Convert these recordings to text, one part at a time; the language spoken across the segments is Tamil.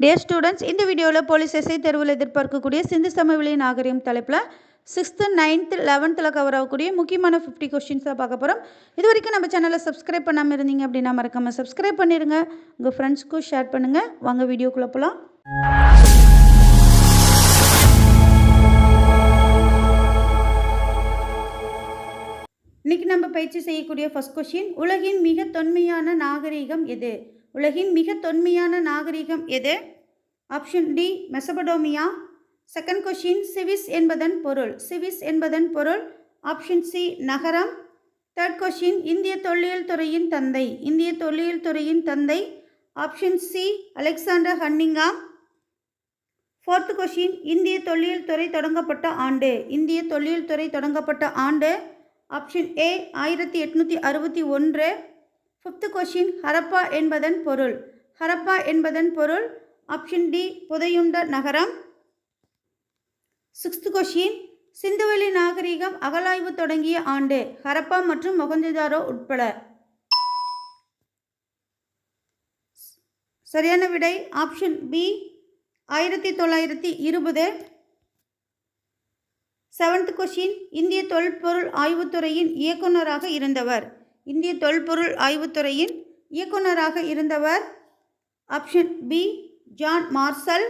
டியர் ஸ்டூடெண்ட்ஸ் இந்த வீடியோவில் போலீஸ் எஸ்ஐ தேர்வில் எதிர்பார்க்கக்கூடிய சிந்து சமவெளி நாகரிகம் தலைப்பில் சிக்ஸ்த்து நைன்த்து லெவன்த்தில் கவர் ஆகக்கூடிய முக்கியமான ஃபிஃப்டி கொஸ்டின்ஸாக பார்க்க போகிறோம் இது வரைக்கும் நம்ம சேனலை சப்ஸ்கிரைப் பண்ணாமல் இருந்தீங்க அப்படின்னா மறக்காமல் சப்ஸ்கிரைப் பண்ணிடுங்க உங்கள் ஃப்ரெண்ட்ஸ்க்கும் ஷேர் பண்ணுங்கள் வாங்க வீடியோக்குள்ளே போகலாம் இன்னைக்கு நம்ம பயிற்சி செய்யக்கூடிய ஃபஸ்ட் கொஷின் உலகின் மிக தொன்மையான நாகரிகம் எது? உலகின் மிக தொன்மையான நாகரிகம் எது? Option D Mesopotamia second question CVs என்பதன் பொருள். சிவிஸ் என்பதன் பொருள். ஆப்ஷன் சி நகரம். தேர்ட் கொஷின் இந்திய தொல்லியல் துறையின் தந்தை. இந்திய தொல்லியல் துறையின் தந்தை. Option C Alexander Cunningham fourth question இந்திய தொல்லியல் துறை தொடங்கப்பட்ட ஆண்டு. இந்திய தொல்லியல் துறை தொடங்கப்பட்ட ஆண்டு. ஆப்ஷன் ஏ ஆயிரத்தி எட்நூற்றி அறுபத்தி ஒன்று. ஃபிஃப்த்து கொஷின் ஹரப்பா என்பதன் பொருள். ஹரப்பா என்பதன் பொருள். ஆப்ஷன் டி புதையுண்ட நகரம். சிக்ஸ்த் கொஷின் சிந்துவெளி நாகரிகம் அகலாய்வு தொடங்கிய ஆண்டு. ஹரப்பா மற்றும் மொகஞ்சதாரோ உட்பட. சரியான விடை ஆப்ஷன் பி ஆயிரத்தி தொள்ளாயிரத்தி இருபது. செவன்த் கொஷின் இந்திய தொல்பொருள் ஆய்வுத்துறையின் இயக்குநராக இருந்தவர். இந்திய தொல்பொருள் ஆய்வுத்துறையின் இயக்குநராக இருந்தவர் option B John Marshall.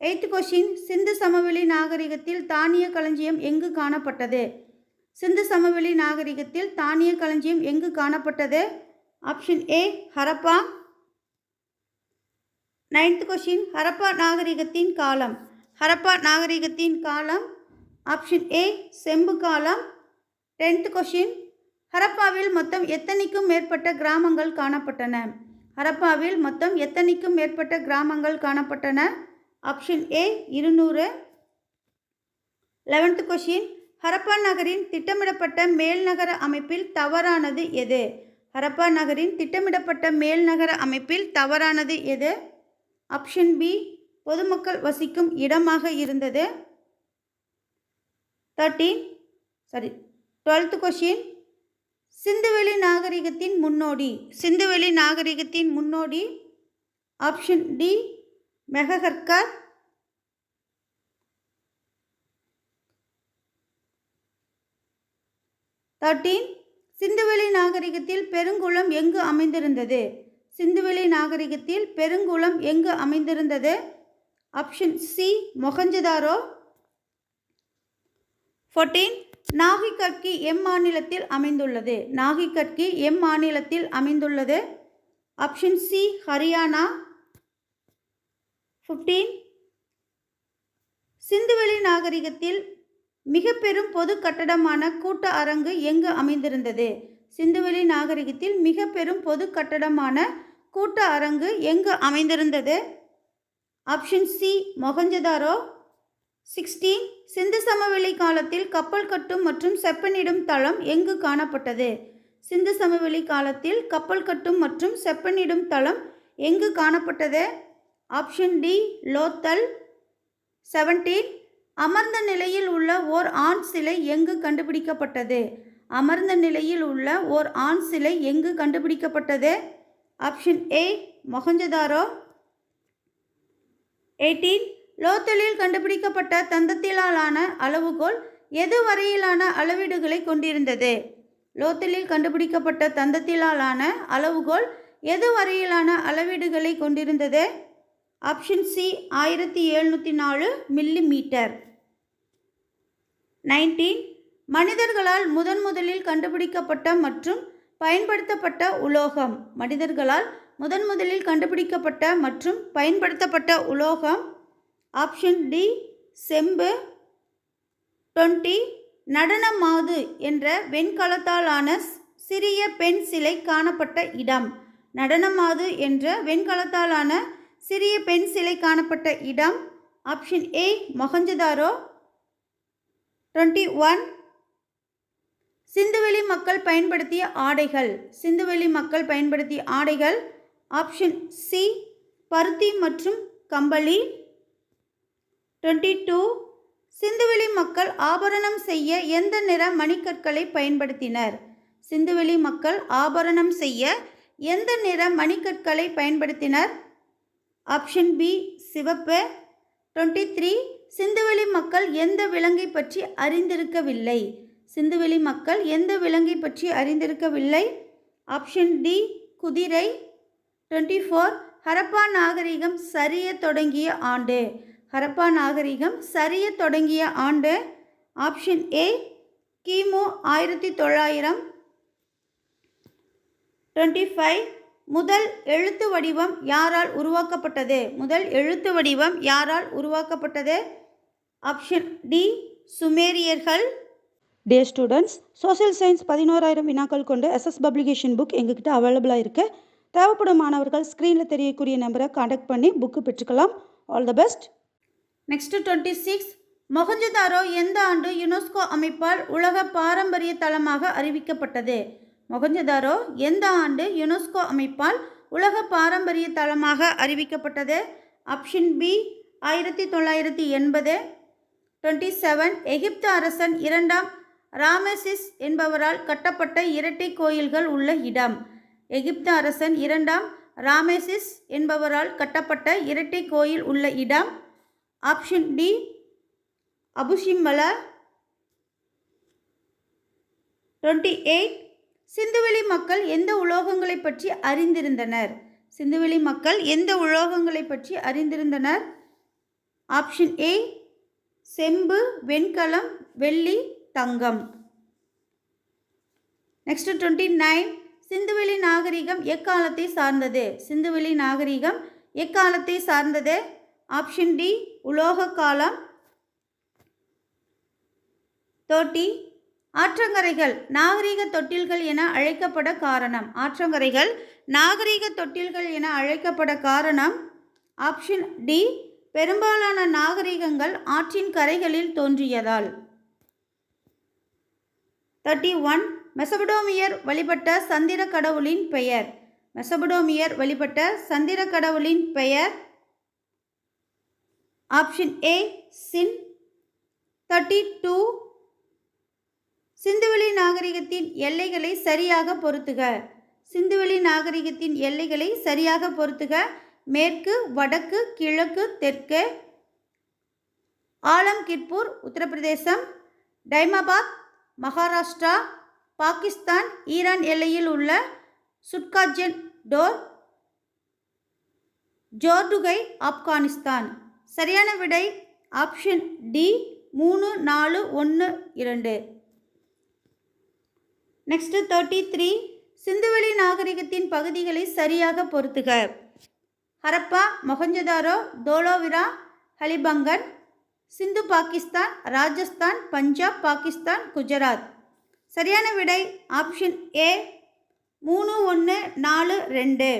Eighth question Sindhu சமவெளி நாகரிகத்தில் தானிய களஞ்சியம் எங்கு காணப்பட்டது? சிந்து சமவெளி நாகரிகத்தில் தானிய களஞ்சியம் எங்கு காணப்பட்டது? Option A Harappa. Ninth question Harappa நாகரிகத்தின் காலம். ஹரப்பா நாகரிகத்தின் காலம் ஆப்ஷன் ஏ செம்பு காலம். டென்த் கொஷின் ஹரப்பாவில் மொத்தம் எத்தனைக்கும் மேற்பட்ட கிராமங்கள் காணப்பட்டன? ஹரப்பாவில் மொத்தம் எத்தனைக்கும் மேற்பட்ட கிராமங்கள் காணப்பட்டன? ஆப்ஷன் ஏ இருநூறு. லெவன்த் கொஷின் ஹரப்பா நகரின் திட்டமிடப்பட்ட மேல்நகர அமைப்பில் தவறானது எது? ஹரப்பா நகரின் திட்டமிடப்பட்ட மேல்நகர அமைப்பில் தவறானது எது? ஆப்ஷன் பி பொதுமக்கள் வசிக்கும் இடமாக இருந்தது. தேர்ட்டீன் சாரி டுவெல்த் கொஷின் சிந்துவெளி நாகரிகத்தின் முன்னோடி. சிந்துவெளி நாகரிகத்தின் முன்னோடி. ஆப்ஷன் டி மெகஹர்கர் தேர்ட்டீன் சிந்துவெளி நாகரிகத்தில் பெருங்குளம் எங்கு அமைந்திருந்தது? சிந்துவெளி நாகரிகத்தில் பெருங்குளம் எங்கு அமைந்திருந்தது? Option C Mohenjodaro. ஃபோர்டீன் நாகிகட்கி எம் மாநிலத்தில் அமைந்துள்ளது. நாகிகட்கி எம் மாநிலத்தில் அமைந்துள்ளது. Option C Haryana. ஃபிஃப்டீன் சிந்துவெளி நாகரிகத்தில் மிக பெரும் பொது கட்டடமான கூட்ட அரங்கு எங்கு அமைந்திருந்தது? சிந்துவெளி நாகரிகத்தில் மிக பெரும் பொது கட்டடமான கூட்ட அரங்கு எங்கு அமைந்திருந்தது? Option C Mohenjodaro. Sixteen Sindhu சமவெளி காலத்தில் கப்பல் கட்டும் மற்றும் செப்பனிடும் தளம் எங்கு காணப்பட்டது? சிந்து சமவெளி காலத்தில் கப்பல் கட்டும் மற்றும் செப்பனிடும் தளம் எங்கு காணப்பட்டது? ஆப்ஷன் டி லோத்தல் செவன்டீன் அமர்ந்த நிலையில் உள்ள ஓர் ஆண் சிலை எங்கு கண்டுபிடிக்கப்பட்டது? அமர்ந்த நிலையில் உள்ள ஓர் ஆண் சிலை எங்கு கண்டுபிடிக்கப்பட்டது? Option A Mohenjodaro. எயிட்டீன் லோத்தலில் கண்டுபிடிக்கப்பட்ட தந்தத்திலான அளவுகோல் எது வரையிலான அளவீடுகளை கொண்டிருந்தது? லோத்தலில் கண்டுபிடிக்கப்பட்ட தந்தத்திலான அளவுகோல் எது வரையிலான அளவீடுகளை கொண்டிருந்தது? ஆப்ஷன் சி ஆயிரத்தி எழுநூற்றி நாலு மில்லி மீட்டர் நைன்டீன். மனிதர்களால் முதன் முதலில் கண்டுபிடிக்கப்பட்ட மற்றும் பயன்படுத்தப்பட்ட உலோகம். மனிதர்களால் முதன் முதலில் கண்டுபிடிக்கப்பட்ட மற்றும் பயன்படுத்தப்பட்ட உலோகம் ஆப்ஷன் டி செம்பு டுவெண்ட்டி நடனமாவது மாது என்ற வெண்கலத்தாலான சிறிய பெண் சிலை காணப்பட்ட இடம். நடனமாது என்ற வெண்கலத்தாலான சிறிய பெண் சிலை காணப்பட்ட இடம். Option A Mohenjodaro twenty one. சிந்துவெளி மக்கள் பயன்படுத்திய ஆடைகள். சிந்துவெளி மக்கள் பயன்படுத்திய ஆடைகள். ஆப்ஷன் சி பருத்தி மற்றும் கம்பளி. Twenty two. சிந்துவெளி மக்கள் ஆபரணம் செய்ய எந்த நிற மணிக்கற்களை பயன்படுத்தினர்? சிந்துவெளி மக்கள் ஆபரணம் செய்ய எந்த நிற மணிக்கற்களை பயன்படுத்தினர்? ஆப்ஷன் பி சிவப்பு. Twenty three. சிந்துவெளி மக்கள் எந்த விலங்கை பற்றி அறிந்திருக்கவில்லை? சிந்துவெளி மக்கள் எந்த விலங்கை பற்றி அறிந்திருக்கவில்லை? ஆப்ஷன் டி குதிரை. Twenty four. ஹரப்பா நாகரிகம் சரிய தொடங்கிய ஆண்டு. ஹரப்பா நாகரிகம் சரிய தொடங்கிய ஆண்டு ஆப்ஷன் ஏ கிமு ஆயிரத்தி தொள்ளாயிரம் டுவெண்ட்டி ஃபைவ் முதல் எழுத்து வடிவம் யாரால் உருவாக்கப்பட்டது? முதல் எழுத்து வடிவம் யாரால் உருவாக்கப்பட்டது? ஆப்ஷன் டி சுமேரியர்கள். டே ஸ்டூடெண்ட்ஸ் சோஷியல் சயின்ஸ் பதினோராயிரம் வினாக்கள் கொண்டு எஸ்எஸ் பப்ளிகேஷன் புக் எங்ககிட்ட அவைலபிளாக இருக்குது தேவைப்படும் மாணவர்கள் ஸ்க்ரீனில் தெரியக்கூடிய நம்பரை காண்டாக்ட் பண்ணி book பெற்றுக்கலாம். All the best next twenty six Mohenjodaro எந்த ஆண்டு யுனெஸ்கோ அமைப்பால் உலக பாரம்பரிய தளமாக அறிவிக்கப்பட்டது? மொஹஞ்சதாரோ எந்த ஆண்டு யுனெஸ்கோ அமைப்பால் உலக பாரம்பரிய தளமாக அறிவிக்கப்பட்டது? ஆப்ஷன் பி ஆயிரத்தி தொள்ளாயிரத்தி எண்பது. டுவெண்ட்டி செவன் எகிப்து அரசன் இரண்டாம் ராமசிஸ் என்பவரால் கட்டப்பட்ட இரட்டை கோயில்கள் உள்ள இடம். எகிப்து அரசன் இரண்டாம் ராமேசிஸ் என்பவரால் கட்டப்பட்ட இரட்டை கோயில் உள்ள இடம். Option D Abu Simbel twenty eight சிந்துவெளி மக்கள் எந்த உலோகங்களை பற்றி அறிந்திருந்தனர்? சிந்துவெளி மக்கள் எந்த உலோகங்களை பற்றி அறிந்திருந்தனர்? ஆப்ஷன் ஏ செம்பு வெண்கலம் வெள்ளி தங்கம். நெக்ஸ்ட் டுவெண்ட்டி நைன் சிந்துவெளி நாகரிகம் எக்காலத்தை சார்ந்தது? சிந்துவெளி நாகரிகம் எக்காலத்தை சார்ந்தது? ஆப்ஷன் டி உலோக காலம் தொட்டி. ஆற்றங்கரைகள் நாகரீக தொட்டில்கள் என அழைக்கப்பட காரணம். ஆற்றங்கரைகள் நாகரீக தொட்டில்கள் என அழைக்கப்பட காரணம். Option D. பெரும்பாலான நாகரிகங்கள் ஆற்றின் கரைகளில் தோன்றியதால். Thirty one. மெசபடோமியர் வழிபட்ட சந்திர கடவுளின் பெயர். மெசபடோமியர் வழிபட்ட சந்திர கடவுளின் பெயர். Option A Sin thirty two சிந்துவெளி நாகரிகத்தின் எல்லைகளை சரியாக பொருத்துக சிந்துவெளி நாகரிகத்தின் எல்லைகளை சரியாக பொருத்துக மேற்கு வடக்கு கிழக்கு தெற்கு ஆலம்கிர்பூர் உத்தரப்பிரதேசம் டைமாபாத் மகாராஷ்டிரா பாகிஸ்தான் ஈரான் எல்லையில் உள்ள சுட்காஜன் டோர் ஜோர்டுகை ஆப்கானிஸ்தான் சரியான விடை ஆப்ஷன் டி மூணு நாலு ஒன்று இரண்டு. நெக்ஸ்ட்டு தேர்ட்டி த்ரீ சிந்துவெளி நாகரிகத்தின் பகுதிகளை சரியாக பொருத்துக ஹரப்பா மொஹஞ்சதாரோ தோலோவிரா ஹலிபங்கன் சிந்து பாகிஸ்தான் ராஜஸ்தான் பஞ்சாப் பாகிஸ்தான் குஜராத். சரியான விடை ஆப்ஷன் ஏ மூணு ஒன்று நாலு ரெண்டு.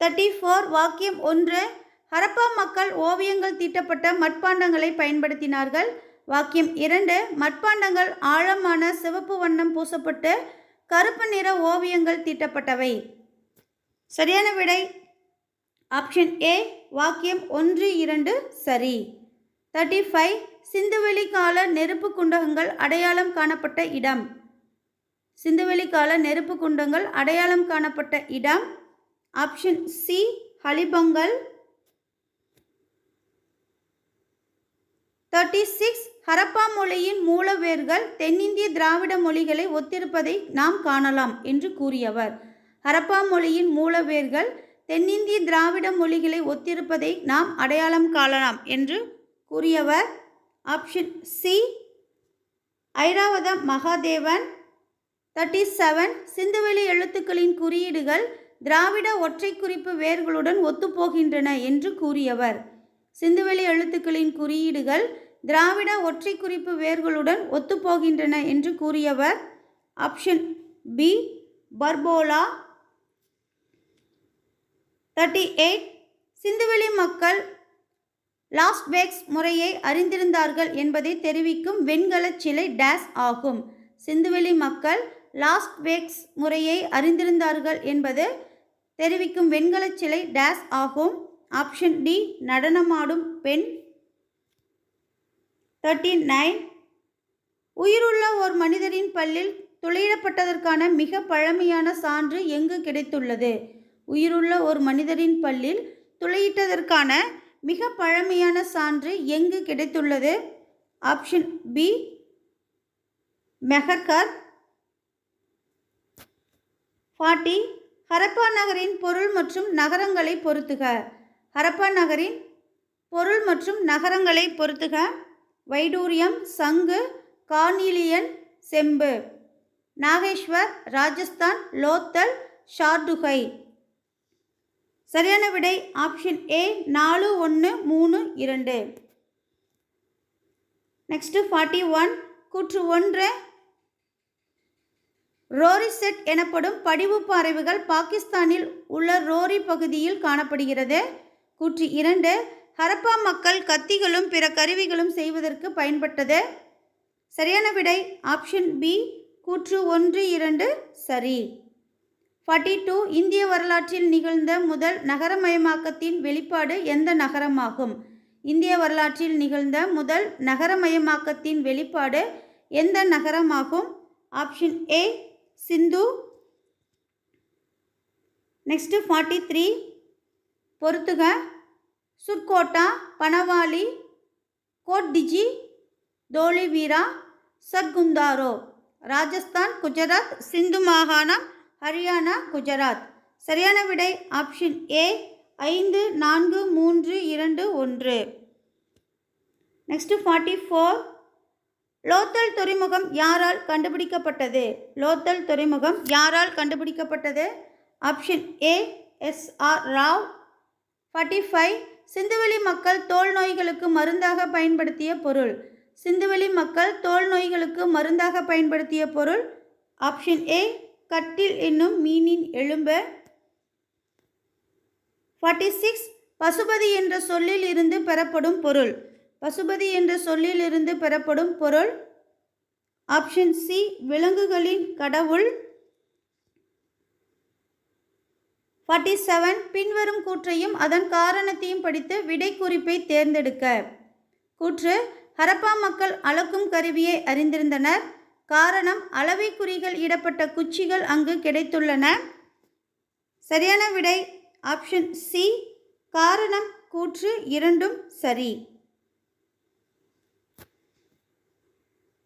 தேர்ட்டி ஃபோர் வாக்கியம் ஒன்று. ஹரப்பா மக்கள் ஓவியங்கள் தீட்டப்பட்ட மட்பாண்டங்களை பயன்படுத்தினார்கள். வாக்கியம் இரண்டு. மட்பாண்டங்கள் ஆழமான சிவப்பு வண்ணம் பூசப்பட்டு கருப்பு நிற ஓவியங்கள் தீட்டப்பட்டவை. சரியான விடை? ஆப்ஷன் ஏ வாக்கியம் ஒன்று இரண்டு சரி. தேர்ட்டி ஃபைவ் சிந்துவெளி கால நெருப்பு குண்டகங்கள் அடையாளம் காணப்பட்ட இடம். சிந்துவெளி கால நெருப்பு குண்டங்கள் அடையாளம் காணப்பட்ட இடம். Option C Kalibangan thirty six Harappa மொழியின் மூலவேர்கள் தென்னிந்திய திராவிட மொழிகளை ஒத்திருப்பதை நாம் காணலாம் என்று கூறியவர். ஹரப்பா மொழியின் மூலவேர்கள் தென்னிந்திய திராவிட மொழிகளை ஒத்திருப்பதை நாம் அடையாளம் காணலாம் என்று கூறியவர். Option C Iravatham Mahadevan. Thirty seven சிந்துவெளி எழுத்துக்களின் குறியீடுகள் திராவிட ஒற்றை குறிப்பு வேர்களுடன் ஒத்துப்போகின்றன என்று கூறியவர். சிந்துவெளி எழுத்துக்களின் குறியீடுகள் திராவிட ஒற்றை குறிப்பு வேர்களுடன் ஒத்துப்போகின்றன என்று கூறியவர். Option B Parpola. Thirty eight சிந்துவெளி மக்கள் லாஸ்ட்வேக்ஸ் முறையை அறிந்திருந்தார்கள் என்பதை தெரிவிக்கும் வெண்கலச் சிலை டேஸ் ஆகும். சிந்துவெளி மக்கள் லாஸ்ட் வேக்ஸ் முறையை அறிந்திருந்தார்கள் என்பது தெரிவிக்கும் வெண்கலச் சிலை டேஸ் ஆகும். ஆப்ஷன் டி நடனமாடும் பெண். Thirty nine. உயிருள்ள ஒரு மனிதரின் பல்லில் துளையிடப்பட்டதற்கான மிக பழமையான சான்று எங்கு கிடைத்துள்ளது? உயிருள்ள ஒரு மனிதரின் பல்லில் துளையிட்டதற்கான மிக பழமையான சான்று எங்கு கிடைத்துள்ளது? Option B Mehrgarh. Forty Harappa நகரின் பொருள் மற்றும் நகரங்களை பொருத்துக ஹரப்பா நகரின் பொருள் மற்றும் நகரங்களை பொருத்துக வைடூரியம் சங்கு கார்னீலியன் செம்பு. நாகேஸ்வர் ராஜஸ்தான் லோத்தல் ஷார்டுகை. சரியான விடை ஆப்ஷன் ஏ நாலு ஒன்று மூணு இரண்டு. நெக்ஸ்ட்டு ஃபார்ட்டி ஒன் கூற்று ஒன்று ரோரிசெட் எனப்படும் படிவு அறைவுகள் பாகிஸ்தானில் உள்ள ரோரி பகுதியில் காணப்படுகிறது. கூற்று இரண்டு ஹரப்பா மக்கள் கத்திகளும் பிற கருவிகளும் செய்வதற்கு பயன்பட்டது. சரியான விடை ஆப்ஷன் பி கூற்று ஒன்று இரண்டு சரி. ஃபார்ட்டி டூ இந்திய வரலாற்றில் நிகழ்ந்த முதல் நகரமயமாக்கத்தின் வெளிப்பாடு எந்த நகரமாகும்? இந்திய வரலாற்றில் நிகழ்ந்த முதல் நகரமயமாக்கத்தின் வெளிப்பாடு எந்த நகரமாகும்? Option A Sindhu. Next forty three பொறுத்துக. சுர்கோட்டா பனவாலி கோட்டிஜி தோலிவீரா சர்குந்தாரோ. ராஜஸ்தான் குஜராத் சிந்து மாகாணம் ஹரியானா குஜராத். சரியான விடை ஆப்ஷன் ஏ ஐந்து நான்கு மூன்று இரண்டு ஒன்று. நெக்ஸ்ட்டு ஃபார்ட்டி ஃபோர் லோத்தல் துறைமுகம் யாரால் கண்டுபிடிக்கப்பட்டது? லோத்தல் துறைமுகம் யாரால் கண்டுபிடிக்கப்பட்டது? Option A S R Rao. Forty five சிந்துவெளி மக்கள் தோல் நோய்களுக்கு மருந்தாக பயன்படுத்திய பொருள். சிந்துவெளி மக்கள் தோல் நோய்களுக்கு மருந்தாக பயன்படுத்திய பொருள். ஆப்ஷன் ஏ கட்டில் என்னும் மீனின் எலும்பு. ஃபார்ட்டி சிக்ஸ் பசுபதி என்ற சொல்லில் இருந்து பெறப்படும் பொருள். பசுபதி என்ற சொல்லிலிருந்து பெறப்படும் பொருள் ஆப்ஷன் சி விலங்குகளின் கடவுள். ஃபார்ட்டி செவன் பின்வரும் கூற்றையும் அதன் காரணத்தையும் படித்து விடை குறிப்பை தேர்ந்தெடுக்க. கூற்று ஹரப்பா மக்கள் அளக்கும் கருவியை அறிந்திருந்தனர். காரணம் அளவை குறிகள் இடப்பட்ட குச்சிகள் அங்கு கிடைத்துள்ளன. சரியான விடை ஆப்ஷன் சி. காரணம் கூற்று இரண்டும் சரி.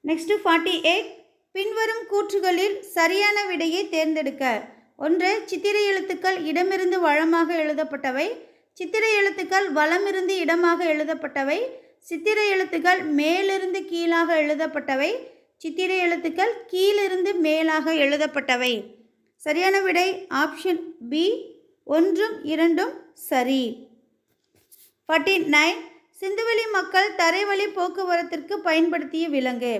நெக்ஸ்ட்டு ஃபார்ட்டி எயிட் பின்வரும் கூற்றுகளில் சரியான விடையை தேர்ந்தெடுக்க. ஒன்று சித்திரை எழுத்துக்கள் இடமிருந்து வளமாக எழுதப்பட்டவை. சித்திரை எழுத்துக்கள் வலமிருந்து இடமாக எழுதப்பட்டவை. சித்திரை எழுத்துக்கள் மேலிருந்து கீழாக எழுதப்பட்டவை. சித்திரை எழுத்துக்கள் கீழிருந்து மேலாக எழுதப்பட்டவை. சரியான விடை ஆப்ஷன் பி. ஒன்றும் இரண்டும் சரி. ஃபார்ட்டி நைன் சிந்துவெளி மக்கள் தரைவழி போக்குவரத்திற்கு பயன்படுத்திய விலங்கு.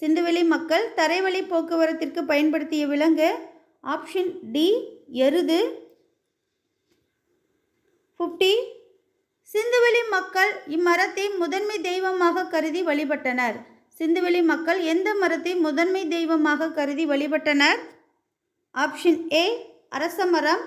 சிந்துவெளி மக்கள் தரைவழி போக்குவரத்திற்கு பயன்படுத்திய விலங்கு. ஆப்ஷன் டி எருது. ஃபிஃப்டி சிந்துவெளி மக்கள் இம்மரத்தை முதன்மை தெய்வமாக கருதி வழிபட்டனர். சிந்துவெளி மக்கள் எந்த மரத்தை முதன்மை தெய்வமாக கருதி வழிபட்டனர்? ஆப்ஷன் ஏ அரச மரம்.